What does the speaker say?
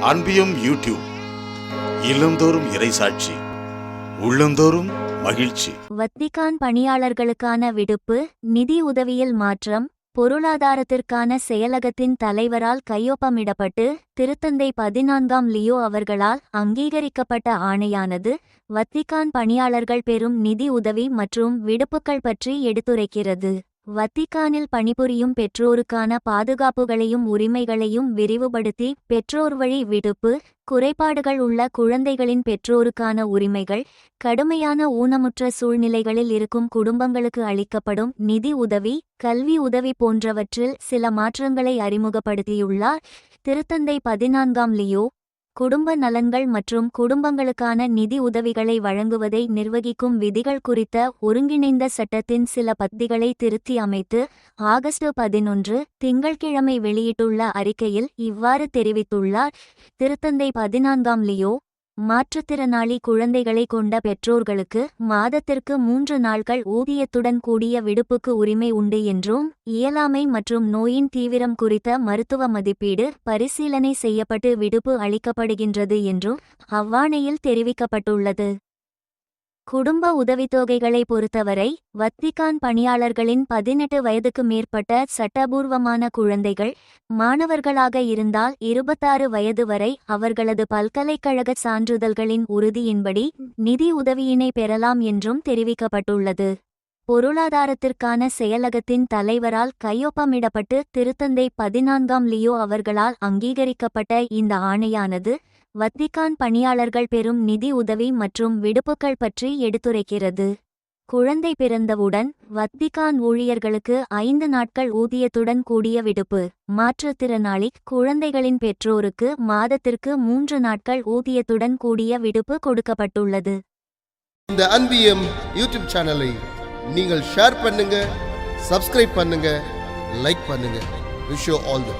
அன்பியும் YouTube இல்லந்தோறும் இறைசாட்சி உள்ளந்தோறும் மகிழ்ச்சி. வத்திகான் பணியாளர்களுக்கான விடுப்பு நிதி உதவியில் மாற்றம் பொருளாதாரத்திற்கான செயலகத்தின் தலைவரால் கையொப்பமிடப்பட்டு திருத்தந்தை பதினான்காம் லியோ அவர்களால் அங்கீகரிக்கப்பட்ட ஆணையானது வத்திகான் பணியாளர்கள் பெறும் நிதி உதவி மற்றும் விடுப்புகள் பற்றி எடுத்துரைக்கிறது. வத்திக்கானில் பணிபுரியும் பெற்றோருக்கான பாதுகாப்புகளையும் உரிமைகளையும் விரிவுபடுத்தி பெற்றோர் வழி விடுப்பு குறைபாடுகள் உள்ள குழந்தைகளின் பெற்றோருக்கான உரிமைகள் கடுமையான ஊனமுற்ற சூழ்நிலைகளில் இருக்கும் குடும்பங்களுக்கு அளிக்கப்படும் நிதி உதவி கல்வி உதவி போன்றவற்றில் சில மாற்றங்களை அறிமுகப்படுத்தியுள்ளார். திருத்தந்தை பதினான்காம் லியோ குடும்ப நலன்கள் மற்றும் குடும்பங்களுக்கான நிதி உதவிகளை வழங்குவதை நிர்வகிக்கும் விதிகள் குறித்த ஒருங்கிணைந்த சட்டத்தின் சில பத்திகளை திருத்தி அமைத்து ஆகஸ்ட் பதினொன்று திங்கள்கிழமை வெளியிட்டுள்ள அறிக்கையில் இவ்வாறு தெரிவித்துள்ளார். திருத்தந்தை பதினான்காம் லியோ மாற்றுத்திறனாளி குழந்தைகளை கொண்ட பெற்றோர்களுக்கு மாதத்திற்கு மூன்று நாட்கள் ஊதியத்துடன் கூடிய விடுப்புக்கு உரிமை உண்டு என்றும் இயலாமை மற்றும் நோயின் தீவிரம் குறித்த மருத்துவ மதிப்பீடு பரிசீலனை செய்யப்பட்டு விடுப்பு அளிக்கப்படுகின்றது என்றும் அவ்வாணையில் தெரிவிக்கப்பட்டுள்ளது. குடும்ப உதவித்தொகைகளை பொறுத்தவரை வத்திகான் பணியாளர்களின் பதினெட்டு வயதுக்கு மேற்பட்ட சட்டபூர்வமான குழந்தைகள் மாணவர்களாக இருந்தால் இருபத்தாறு வயது வரை அவர்களது பல்கலைக்கழக சான்றிதழ்களின் உறுதியின்படி நிதி உதவியினை பெறலாம் என்றும் தெரிவிக்கப்பட்டுள்ளது. பொருளாதாரத்திற்கான செயலகத்தின் தலைவரால் கையொப்பமிடப்பட்டு திருத்தந்தை பதினான்காம் லியோ அவர்களால் அங்கீகரிக்கப்பட்ட இந்த ஆணையானது வத்திகான் பணியாளர்கள் பெறும் நிதி உதவி மற்றும் விடுப்புகள் பற்றி எடுத்துரைக்கிறது. குழந்தை பிறந்தவுடன் வத்திகான் ஊழியர்களுக்கு ஐந்து நாட்கள் ஊதியத்துடன் கூடிய விடுப்பு. மாற்றுத்திறனாளி குழந்தைகளின் பெற்றோருக்கு மாதத்திற்கு மூன்று நாட்கள் ஊதியத்துடன் கூடிய விடுப்பு கொடுக்கப்பட்டுள்ளது. இந்த அன்பியம் யூடியூப் சேனலை நீங்கள் ஷேர் பண்ணுங்க சப்ஸ்கிரைப் பண்ணுங்க லைக் பண்ணுங்க. Wish all the